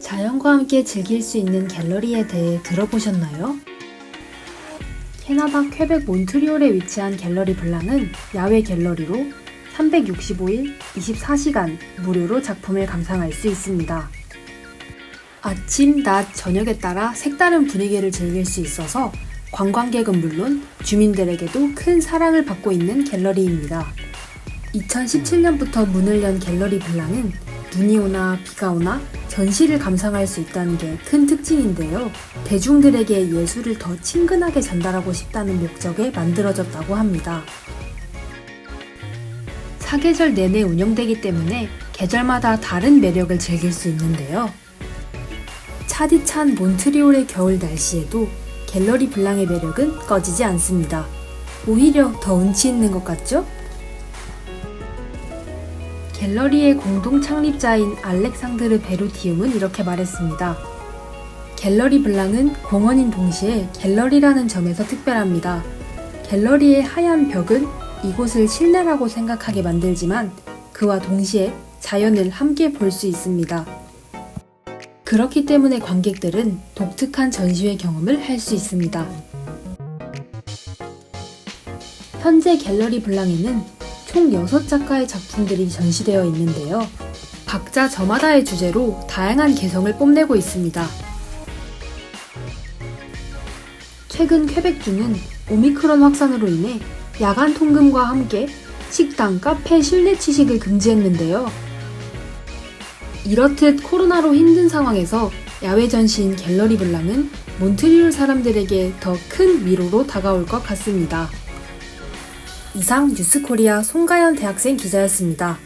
자연과 함께 즐길 수 있는 갤러리에 대해 들어보셨나요? 캐나다 퀘벡 몬트리올에 위치한 갤러리 블랑은 야외 갤러리로 365일 24시간 무료로 작품을 감상할 수 있습니다. 아침, 낮, 저녁에 따라 색다른 분위기를 즐길 수 있어서 관광객은 물론 주민들에게도 큰 사랑을 받고 있는 갤러리입니다. 2017년부터 문을 연 갤러리 블랑은 눈이 오나 비가 오나 전시를 감상할 수 있다는 게 큰 특징인데요. 대중들에게 예술을 더 친근하게 전달하고 싶다는 목적에 만들어졌다고 합니다. 사계절 내내 운영되기 때문에 계절마다 다른 매력을 즐길 수 있는데요. 차디찬 몬트리올의 겨울 날씨에도 갤러리 블랑의 매력은 꺼지지 않습니다. 오히려 더 운치 있는 것 같죠? 갤러리의 공동 창립자인 알렉상드르 베루티움은 이렇게 말했습니다. 갤러리 블랑은 공원인 동시에 갤러리라는 점에서 특별합니다. 갤러리의 하얀 벽은 이곳을 실내라고 생각하게 만들지만 그와 동시에 자연을 함께 볼 수 있습니다. 그렇기 때문에 관객들은 독특한 전시회 경험을 할 수 있습니다. 현재 갤러리 블랑에는 총 6작가의 작품들이 전시되어 있는데요. 각자 저마다의 주제로 다양한 개성을 뽐내고 있습니다. 최근 퀘벡주는 오미크론 확산으로 인해 야간 통금과 함께 식당, 카페, 실내 취식을 금지했는데요. 이렇듯 코로나로 힘든 상황에서 야외 전시인 갤러리 블랑은 몬트리올 사람들에게 더 큰 위로로 다가올 것 같습니다. 이상 뉴스코리아 송가연 대학생 기자였습니다.